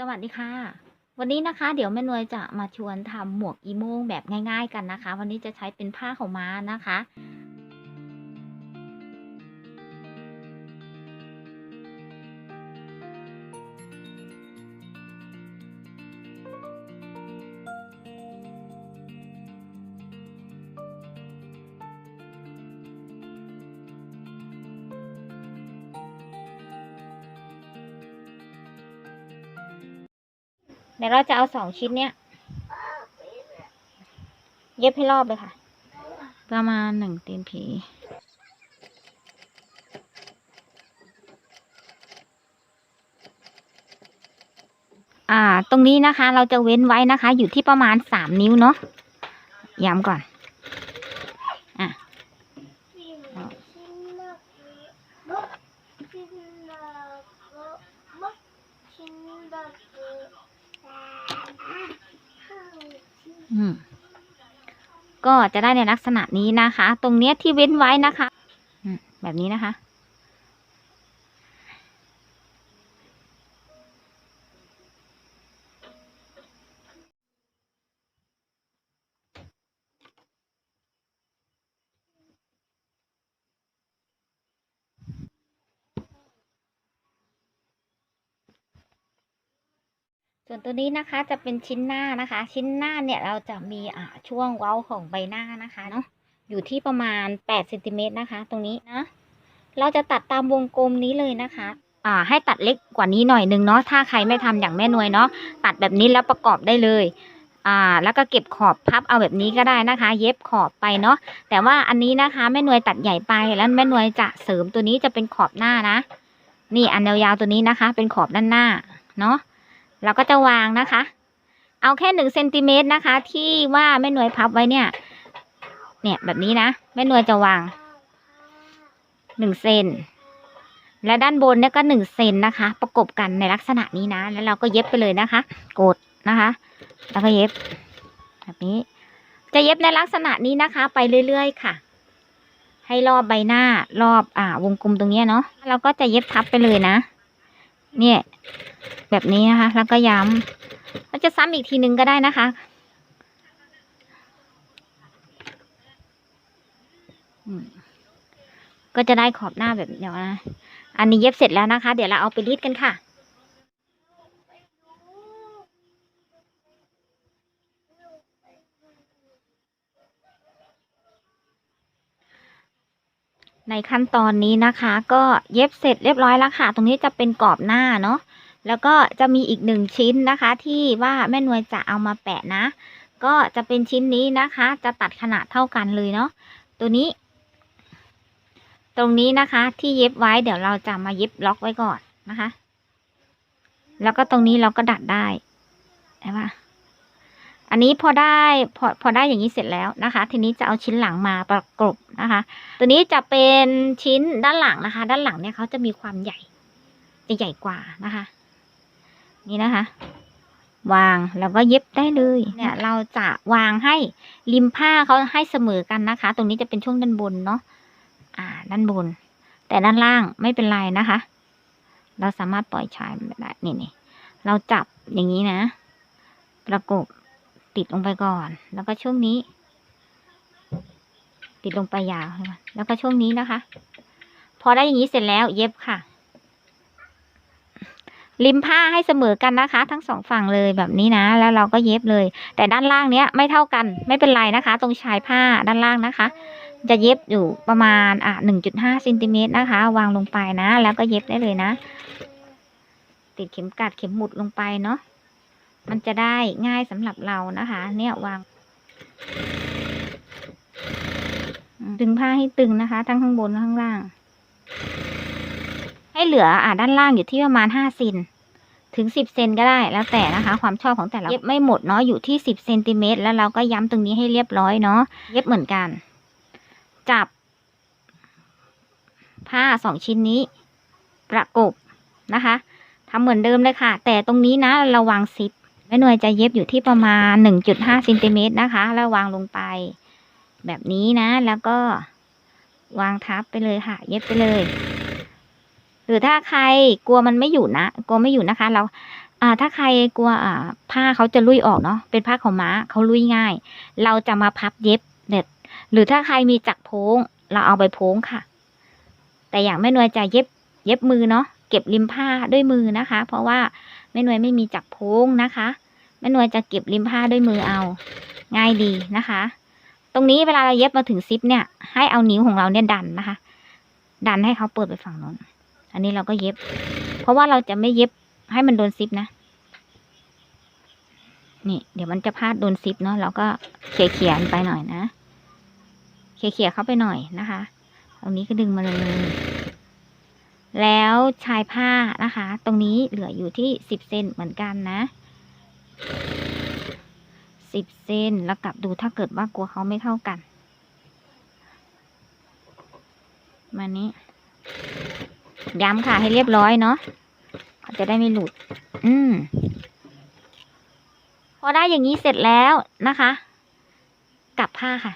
สวัสดีค่ะ วันนี้นะคะ เดี๋ยวแม่นวยจะมาชวนทำหมวกอีโม่งแบบง่าย ๆ กันนะคะ วันนี้จะใช้เป็นผ้าของม้านะคะ เดี๋ยวเราจะเอาสองชิ้นเนี้ย เย็บให้รอบเลยค่ะ ประมาณหนึ่งตีนผีอ่า ตรงนี้นะคะ เราจะเว้นไว้นะคะ อยู่ที่ประมาณสามนิ้วเนาะย้ำก่อน ก็จะได้ในลักษณะนี้นะคะ ตรงเนี้ยที่เว้นไว้นะคะ แบบนี้นะคะ ส่วนตัวนี้นะคะจะเป็นชิ้นหน้านะคะ ชิ้นหน้าเนี่ยเราจะมีอ่าช่วงเว้าของใบหน้านะคะเนาะอยู่ที่ประมาณ8เซนติเมตรนะคะ ตรงนี้นะเราจะตัดตามวงกลมนี้เลยนะคะ อ่า ให้ตัดเล็กกว่านี้หน่อยนึงเนาะถ้าใครไม่ทำอย่างแม่นวยเนาะตัดแบบนี้แล้วประกอบได้เลยอ่าแล้วก็เก็บขอบพับเอาแบบนี้ก็ได้นะคะ เย็บขอบไปเนาะแต่ว่าอันนี้นะคะแม่นวยตัดใหญ่ไปแล้วแม่นวยจะเสริมตัวนี้จะเป็นขอบหน้านะ นี่อันยาวๆตัวนี้นะคะ เป็นขอบด้านหน้าเนาะ เราก็จะวางนะคะ เอาแค่หนึ่งเซนติเมตรนะคะ ที่ว่าแม่หน่วยพับไว้เนี่ย เนี่ยแบบนี้นะแม่หน่วยจะวางหนึ่งเซนและด้านบนเนี่ยก็หนึ่งเซนนะคะ ประกบกันในลักษณะนี้นะ แล้วเราก็เย็บไปเลยนะคะ กดนะคะ แล้วก็เย็บ แบบนี้ จะเย็บในลักษณะนี้นะคะ ไปเรื่อยๆค่ะ ให้รอบใบหน้ารอบอ่าวงกลมตรงเนี้ยเนาะเราก็จะเย็บทับไปเลยนะ เนี่ย แบบนี้นะคะ แล้วก็ย้ำเราจะซ้ำอีกทีนึงก็ได้นะคะ ก็จะได้ขอบหน้าแบบเดี๋ยวนะ อันนี้เย็บเสร็จแล้วนะคะ เดี๋ยวเราเอาไปรีดกันค่ะ ขั้นตอนนี้นะคะ ก็เย็บเสร็จเรียบร้อยแล้วค่ะ ตรงนี้จะเป็นกรอบหน้าเนาะแล้วก็จะมีอีกหนึ่งชิ้นนะคะ ที่ว่าแม่นวยจะเอามาแปะนะ ก็จะเป็นชิ้นนี้นะคะ จะตัดขนาดเท่ากันเลยเนาะตัวนี้ ตรงนี้นะคะ ที่เย็บไว้เดี๋ยวเราจะมาเย็บล็อกไว้ก่อนนะคะ แล้วก็ตรงนี้เราก็ดัดได้ใช่ปะ อันนี้พอได้พอพอได้อย่างนี้เสร็จแล้วนะคะ ทีนี้จะเอาชิ้นหลังมาประกบนะคะ ตัวนี้จะเป็นชิ้นด้านหลังนะคะ ด้านหลังเนี่ยเขาจะมีความใหญ่จะใหญ่กว่านะคะ นี่นะคะ วางแล้วก็เย็บได้เลยเนี่ย เราจะวางให้ริมผ้าเขาให้เสมอกันนะคะ ตรงนี้จะเป็นช่วงด้านบนเนาะอ่า ด้านบน แต่ด้านล่างไม่เป็นไรนะคะ เราสามารถปล่อยชายมันได้นี่นี่เราจับอย่างนี้นะ ประกบ ติดลงไปก่อน แล้วก็ช่วงนี้ ติดลงไปยาว แล้วก็ช่วงนี้นะคะ พอได้อย่างนี้เสร็จแล้ว เย็บค่ะ ริมผ้าให้เสมอกันนะคะ ทั้งสองฝั่งเลยแบบนี้นะ แล้วเราก็เย็บเลย แต่ด้านล่างเนี้ยไม่เท่ากัน ไม่เป็นไรนะคะ ตรงชายผ้าด้านล่างนะคะ จะเย็บอยู่ประมาณอะหนึ่งจุดห้าเซนติเมตรนะคะ วางลงไปนะ แล้วก็เย็บได้เลยนะ ติดเข็มกัดเข็มหมุดลงไปเนาะ มันจะได้ง่ายสำหรับเรานะคะ เนี่ยวางดึงผ้าให้ตึงนะคะ ทั้งข้างบนและข้างล่าง ให้เหลืออ่าด้านล่างอยู่ที่ประมาณห้าเซนถึงสิบเซนก็ได้แล้วแต่นะคะ ความชอบของแต่ละเย็บไม่หมดเนาะอยู่ที่สิบเซนติเมตรแล้วเราก็ย้ำตรงนี้ให้เรียบร้อยเนาะเย็บเหมือนกัน จับ ผ้าสองชิ้นนี้ ประกบนะคะทำเหมือนเดิมเลยค่ะ แต่ตรงนี้นะราวางซิป แม่หน่วยจะเย็บอยู่ที่ประมาณหนึ่งจุดห้าเซนติเมตรนะคะ แล้ววางลงไป แบบนี้นะ แล้วก็วางทับไปเลยค่ะ เย็บไปเลย หรือถ้าใครกลัวมันไม่อยู่นะ กลัวไม่อยู่นะคะ เรา อ่า ถ้าใครกลัว อ่า ผ้าเขาจะลุยออกเนาะ เป็นผ้าของม้าเขาลุยง่าย เราจะมาพับเย็บเด็ด หรือถ้าใครมีจักรโพงเราเอาไปโพงค่ะ แต่อย่างแม่นวยจะเย็บ เย็บมือเนาะ เก็บริมผ้าด้วยมือนะคะ เพราะว่า แม่นวยไม่มีจักรพ้งนะคะแม่นวยจะเก็บริมผ้าด้วยมือเอา ง่ายดีนะคะ ตรงนี้เวลาเราเย็บมาถึงซิปเนี่ย ให้เอานิ้วของเราเนี่ยดันนะคะ ดันให้เขาเปิดไปฝั่งโน้นอันนี้เราก็เย็บ เพราะว่าเราจะไม่เย็บให้มันโดนซิปนะ นี่ เดี๋ยวมันจะพลาดโดนซิปเนาะเราก็เขี่ยเขียนไปหน่อยนะ เขี่ยเขี่ยเข้าไปหน่อยนะคะ ตรงนี้ก็ดึงมาเลย แล้วชายผ้านะคะ ตรงนี้เหลืออยู่ที่สิบเซนเหมือนกันนะสิบเซนแล้วกลับดูถ้าเกิดว่ากลัวเขาไม่เข้ากัน มานี้ ย้ำค่ะให้เรียบร้อยเนาะเขาจะได้ไม่หลุด อืม พอได้อย่างนี้เสร็จแล้วนะคะ กลับผ้าค่ะ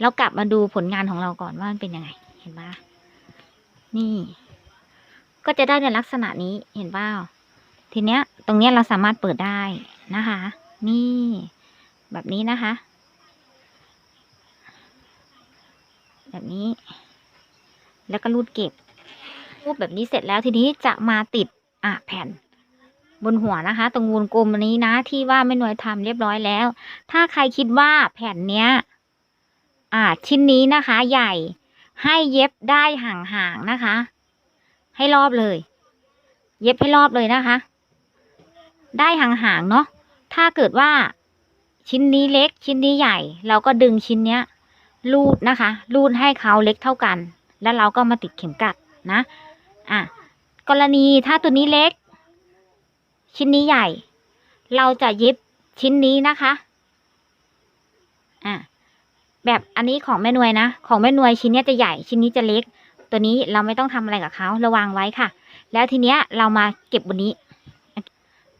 แล้วกลับมาดูผลงานของเราก่อนว่ามันเป็นยังไง เห็นปะนี่ ก็จะได้ในลักษณะนี้เห็นเปล่าทีเนี้ย ตรงเนี้ยเราสามารถเปิดได้นะคะ นี่ แบบนี้นะคะ แบบนี้ แล้วก็รูดเก็บรูปแบบนี้เสร็จแล้วทีนี้จะมาติดอะแผ่นบนหัวนะคะ ตรงวงกลมอันนี้นะ ที่ว่าไม่หน่วยทำเรียบร้อยแล้ว ถ้าใครคิดว่าแผ่นเนี้ย อ่าชิ้นนี้นะคะ ใหญ่ให้เย็บได้ห่างๆนะคะ ให้รอบเลย เย็บให้รอบเลยนะคะ ได้ห่างๆเนาะถ้าเกิดว่าชิ้นนี้เล็กชิ้นนี้ใหญ่ เราก็ดึงชิ้นเนี้ยรูดนะคะรูดให้เขาเล็กเท่ากัน แล้วเราก็มาติดเข็มกลัดนะอะกรณีถ้าตัวนี้เล็ก ชิ้นนี้ใหญ่ เราจะเย็บชิ้นนี้นะคะอะแบบอันนี้ของแม่นวยนะ ของแม่นวยชิ้นนี้จะใหญ่ ชิ้นนี้จะเล็ก ตัวนี้เราไม่ต้องทำอะไรกับเขาระวังไว้ค่ะ แล้วทีเนี้ยเรามาเก็บบนนี้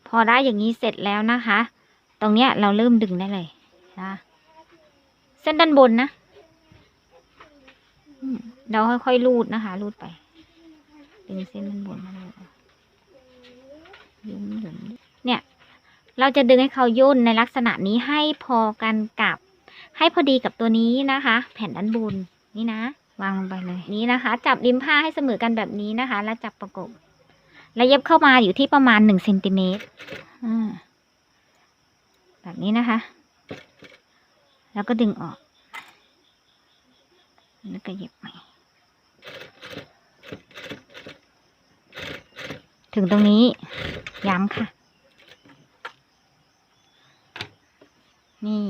พอได้อย่างนี้เสร็จแล้วนะคะ ตรงเนี้ยเราเริ่มดึงได้เลยนะเส้นด้านบนนะเราค่อยๆรูดนะคะรูดไป ดึงเส้นด้านบนมาเลยยุ่มหยุ่มเนี่ย เราจะดึงให้เขาย่นในลักษณะนี้ให้พอกันกับ ให้พอดีกับตัวนี้นะคะ แผ่นด้านบนนี่นะ วางลงไปเลยนี้นะคะ จับริมผ้าให้เสมอกันแบบนี้นะคะ แล้วจับประกบ แล้วเย็บเข้ามาอยู่ที่ประมาณหนึ่งเซนติเมตรอ่าแบบนี้นะคะ แล้วก็ดึงออก แล้วก็เย็บใหม่ถึงตรงนี้ ย้ำค่ะ นี่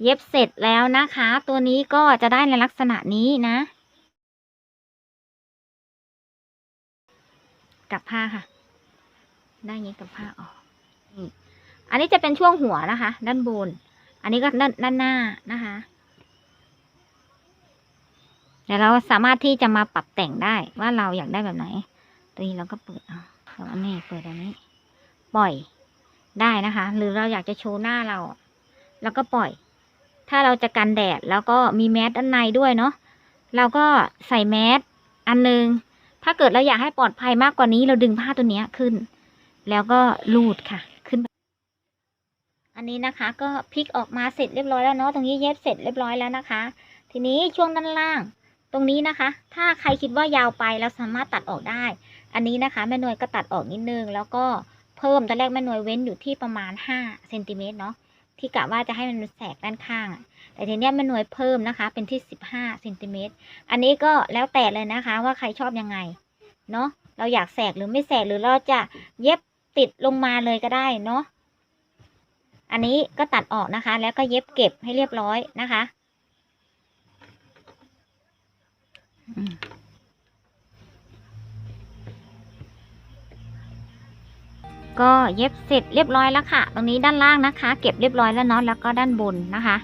เย็บเสร็จแล้วนะคะ ตัวนี้ก็จะได้ในลักษณะนี้นะ กับผ้าค่ะ ได้ย่างนี้กับผ้าออกนี่อันนี้จะเป็นช่วงหัวนะคะ ด้านบน อันนี้ก็ด้านด้านหน้านะคะเดี๋ยวเราสามารถที่จะมาปรับแต่งได้ว่าเราอยากได้แบบไหน ตัวนี้เราก็เปิดเอาแล้วอันนี้เปิดอันนี้ ปล่อยได้นะคะ หรือเราอยากจะโชว์หน้าเรา แล้วก็ปล่อย ถ้าเราจะกันแดดแล้วก็มีแมสด้านในด้วยเนาะเราก็ใส่แมสอันนึง ถ้าเกิดเราอยากให้ปลอดภัยมากกว่านี้เราดึงผ้าตัวนี้ขึ้น แล้วก็ลูดค่ะขึ้น อันนี้นะคะก็พลิกออกมาเสร็จเรียบร้อยแล้วเนาะตรงนี้เย็บเสร็จเรียบร้อยแล้วนะคะ ทีนี้ช่วงด้านล่างตรงนี้นะคะ ถ้าใครคิดว่ายาวไปเราสามารถตัดออกได้ อันนี้นะคะแม่นวยก็ตัดออกนิดนึง แล้วก็เพิ่มตอนแรกแม่นวยเว้นอยู่ที่ประมาณ5เซนติเมตรเนาะ ที่กะว่าจะให้มันแสกด้านข้างแต่ทีเนี้ยม่นวยเพิ่มนะคะ เป็นที่15เซนติเมตรอันนี้ก็แล้วแต่เลยนะคะ ว่าใครชอบยังไง เนาะเราอยากแสกหรือไม่แสกหรือเราจะเย็บติดลงมาเลยก็ได้เนาะอันนี้ก็ตัดออกนะคะ แล้วก็เย็บเก็บให้เรียบร้อยนะคะ อืม ก็เย็บเสร็จเรียบร้อยแล้วค่ะ ตรงนี้ด้านล่างนะคะ เก็บเรียบร้อยแล้วเนาะแล้วก็ด้านบนนะคะ